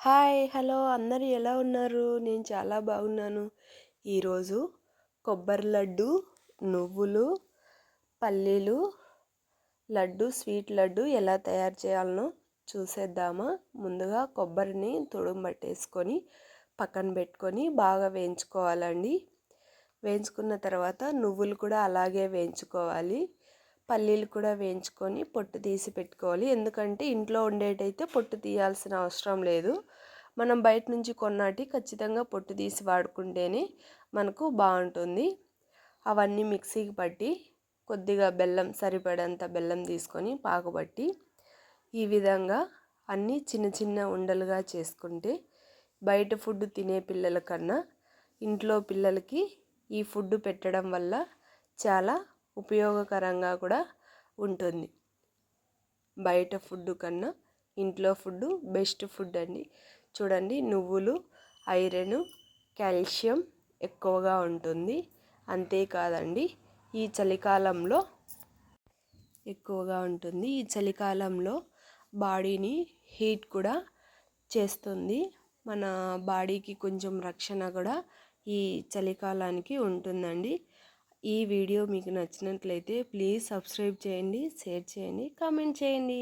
Hi hello. అందరు ఎలా ఉన్నారు? నేను చాలా బాగున్నాను. ఈరోజు కొబ్బరి లడ్డు నువ్వులు పల్లీలు లడ్డు స్వీట్ లడ్డు ఎలా తయారు చేయాలనో చూసేద్దామా. ముందుగా కొబ్బరిని తుడుంబట్టేసుకొని పక్కన పెట్టుకొని బాగా వేయించుకోవాలండి. వేయించుకున్న తర్వాత నువ్వులు కూడా అలాగే వేయించుకోవాలి. పల్లీలు కూడా వేయించుకొని పొట్టు తీసి పెట్టుకోవాలి. ఎందుకంటే ఇంట్లో ఉండేటైతే పొట్టు తీయాల్సిన అవసరం లేదు. మనం బయట నుంచి కొన్నాటి ఖచ్చితంగా పొట్టు తీసి వాడుకుంటేనే మనకు బాగుంటుంది. అవన్నీ మిక్సీకి పట్టి కొద్దిగా బెల్లం సరిపడంత బెల్లం తీసుకొని పాకబట్టి ఈ విధంగా అన్నీ చిన్న చిన్న ఉండలుగా చేసుకుంటే బయట ఫుడ్ తినే పిల్లల కన్నా ఇంట్లో పిల్లలకి ఈ ఫుడ్ పెట్టడం వల్ల చాలా ఉపయోగకరంగా కూడా ఉంటుంది. బయట ఫుడ్ కన్నా ఇంట్లో ఫుడ్ బెస్ట్ ఫుడ్ అండి. చూడండి నువ్వులు ఐరన్ కాల్షియం ఎక్కువగా ఉంటుంది. అంతేకాదండి ఈ చలికాలంలో ఎక్కువగా ఉంటుంది. ఈ చలికాలంలో బాడీని హీట్ కూడా చేస్తుంది. మన బాడీకి కొంచెం రక్షణ కూడా ఈ చలికాలానికి ఉంటుందండి. ఈ వీడియో మీకు నచ్చినట్లయితే ప్లీజ్ సబ్స్క్రైబ్ చేయండి షేర్ చేయండి కామెంట్ చేయండి.